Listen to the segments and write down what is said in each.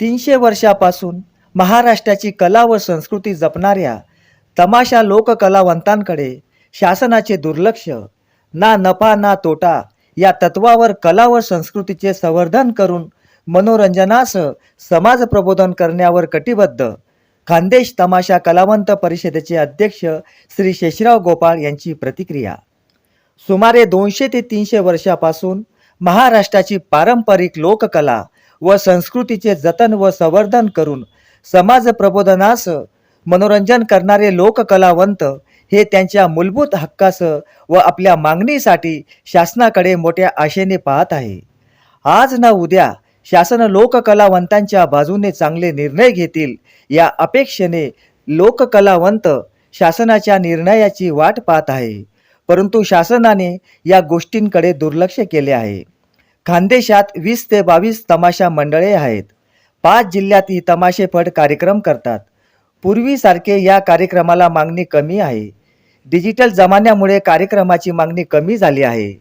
तीनशे वर्षापासून महाराष्ट्राची कला व संस्कृती जपणाऱ्या तमाशा लोककलावंतांकडे शासनाचे दुर्लक्ष ना नफा ना तोटा या तत्वावर कला व संस्कृतीचे संवर्धन करून मनोरंजनासह समाज प्रबोधन करण्यावर कटिबद्ध खानदेश तमाशा कलावंत परिषदेचे अध्यक्ष श्री शेषराव गोपाळ यांची प्रतिक्रिया. सुमारे दोनशे ते तीनशे वर्षापासून महाराष्ट्राची पारंपरिक लोककला व संस्कृतीचे जतन व संवर्धन करून समाज प्रबोधनास मनोरंजन करणारे लोककलावंत हे त्यांच्या मूलभूत हक्कास व आपल्या मागणीसाठी शासनाकडे मोठ्या आशेने पाहत आहे. आज ना उद्या शासन लोककलावंतांच्या बाजूने चांगले निर्णय घेतील या अपेक्षेने लोककलावंत शासनाच्या निर्णयाची वाट पाहत आहे. परंतु शासनाने या गोष्टींकडे दुर्लक्ष केले आहे. खानदेशात वीस ते बावीस तमाशा मंडळे आहेत. पाच जिल्ह्यात ही तमाशेफड कार्यक्रम करतात. पूर्वीसारखे या कार्यक्रमाला मागणी कमी आहे. डिजिटल जमान्यामुळे कार्यक्रमाची मागणी कमी झाली आहे.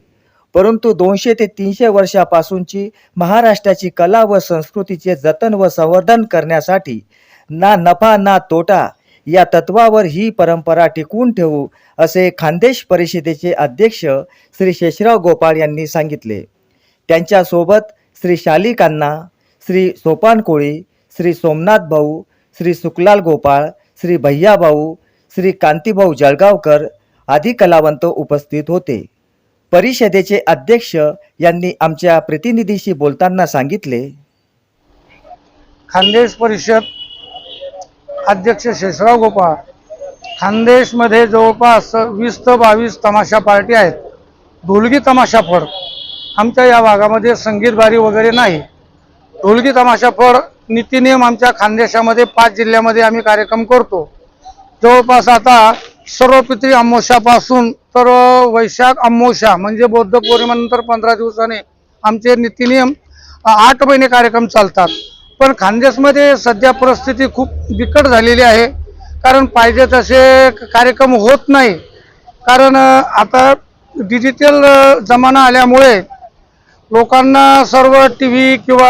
परंतु दोनशे ते तीनशे वर्षापासूनची महाराष्ट्राची कला व संस्कृतीचे जतन व संवर्धन करण्यासाठी ना नफा ना तोटा या तत्वावर ही परंपरा टिकवून ठेवू असे खानदेश परिषदेचे अध्यक्ष श्री शेषराव गोपाळ यांनी सांगितले. त्यांच्यासोबत श्री शालिकांना श्री सोपान कोळी श्री सोमनाथ भाऊ श्री सुखलाल गोपाळ श्री भैयाभाऊ श्री कांतीभाऊ जळगावकर आदी कलावंत उपस्थित होते. परिषदेचे अध्यक्ष यांनी आमच्या प्रतिनिधीशी बोलताना सांगितले. खानदेश परिषद अध्यक्ष शेषराव गोपाळ. खानदेशमध्ये जवळपास वीस ते बावीस तमाशा पार्टी आहेत. ढोलगी तमाशा फड. आमच्या या भागामध्ये संगीतबारी वगैरे नाही. ढोलगी तमाशा फड नीतीनियम आमच्या खानदेशामध्ये पाच जिल्ह्यामध्ये आम्ही कार्यक्रम करतो. जवळपास आता सर्व पितळी तर वैशाख अमावस्या म्हणजे बौद्ध पौर्णिमेनंतर पंधरा दिवसाने आमचे नीतीनियम आठ महिने कार्यक्रम चालतात. पण खानदेशमध्ये सध्या परिस्थिती खूप बिकट झालेली आहे. कारण पाहिजे तसे कार्यक्रम होत नाही. कारण आता डिजिटल जमाना आल्यामुळे लोकांना सर्व टी व्ही किंवा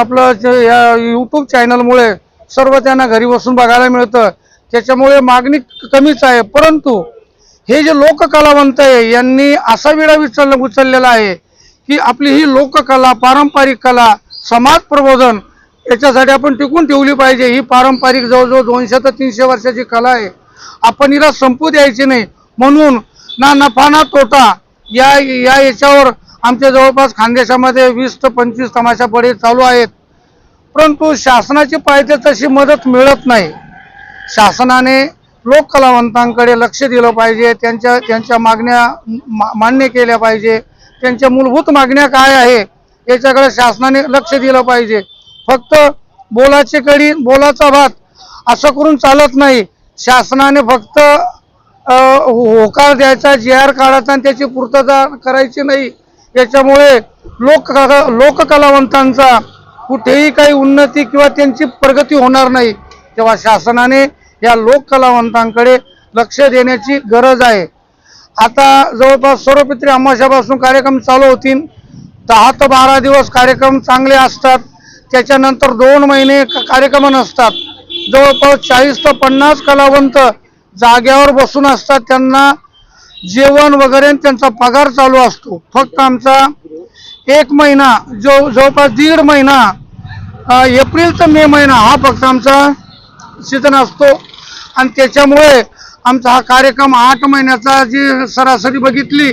आपलं या यूट्यूब चॅनलमुळे सर्व त्यांना घरी बसून बघायला मिळतं. त्याच्यामुळे मागणी कमीच आहे. परंतु हे जे लोककलावंत आहे यांनी असा विडा विचल उचललेला आहे की आपली ही लोककला पारंपरिक कला समाज प्रबोधन याच्यासाठी आपण टिकून ठेवली पाहिजे. ही पारंपरिक जवळजवळ दोनशे ते तीनशे वर्षाची कला आहे. आपण हिला संपू द्यायची नाही. म्हणून ना नफा ना तोटा या या याच्यावर आमच्या जवळपास खानदेशामध्ये वीस ते पंचवीस तमाशापडे चालू आहेत. परंतु शासनाची पाहिजे तशी मदत मिळत नाही. शासनाने लोककलावंतांकडे लक्ष दिलं पाहिजे त्यांच्या त्यांच्या मागण्या मा- मान्य केल्या पाहिजे. त्यांच्या मूलभूत मागण्या काय आहे याच्याकडे शासनाने लक्ष दिलं पाहिजे. फक्त बोलाची कडी बोलाचा भात असं करून चालत नाही. शासनाने फक्त हो, होकार द्यायचा जी आर काढायचा आणि त्याची पूर्तता करायची नाही. याच्यामुळे लोक लोककलावंतांचा कुठेही काही उन्नती किंवा त्यांची प्रगती होणार नाही. तेव्हा शासनाने या लोककलावंतांकडे लक्ष देण्याची गरज आहे. आता जवळपास सर्वपित्री अमाशापासून कार्यक्रम चालू होतील. दहा ते बारा दिवस कार्यक्रम चांगले असतात. त्याच्यानंतर दोन महिने कार्यक्रम नसतात. जवळपास चाळीस ते पन्नास कलावंत जाग्यावर बसून असतात. त्यांना जेवण वगैरे आणि त्यांचा पगार चालू असतो. फक्त आमचा एक महिना जो जवळपास दीड महिना एप्रिल ते मे महिना हा फक्त आमचा सीझन असतो. आणि त्याच्यामुळे आमचा हा कार्यक्रम आठ महिन्याचा जी सरासरी बघितली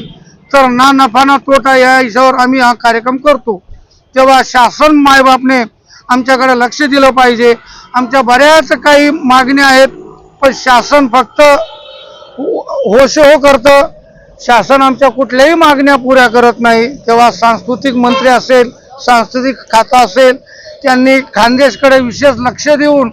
तर ना नफा ना तोटा या हिशोबावर आम्ही हा कार्यक्रम करतो. तेव्हा शासन मायबापने आमच्याकडे लक्ष दिलं पाहिजे. आमच्या बऱ्याच काही मागण्या आहेत पण शासन फक्त होश हो करतं. शासन आमच्या कुठल्याही मागण्या पुऱ्या करत नाही. तेव्हा सांस्कृतिक मंत्री असेल सांस्कृतिक खाता असेल त्यांनी खानदेशकडे विशेष लक्ष देऊन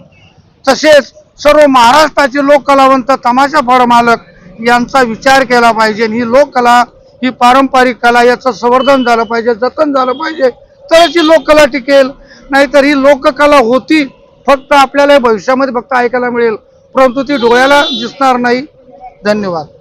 तसेच सर्व महाराष्ट्राचे लोककलावंत तमाशा फळ मालक यांचा विचार केला पाहिजे. ही लोककला ही पारंपरिक कला याचं संवर्धन झालं पाहिजे जतन झालं पाहिजे. तरच ही लोककला टिकेल. नाहीतर ही लोककला होती फक्त आपल्याला भविष्यामध्ये फक्त ऐकायला मिळेल. परंतु ती डोळ्याला दिसणार नाही. धन्यवाद.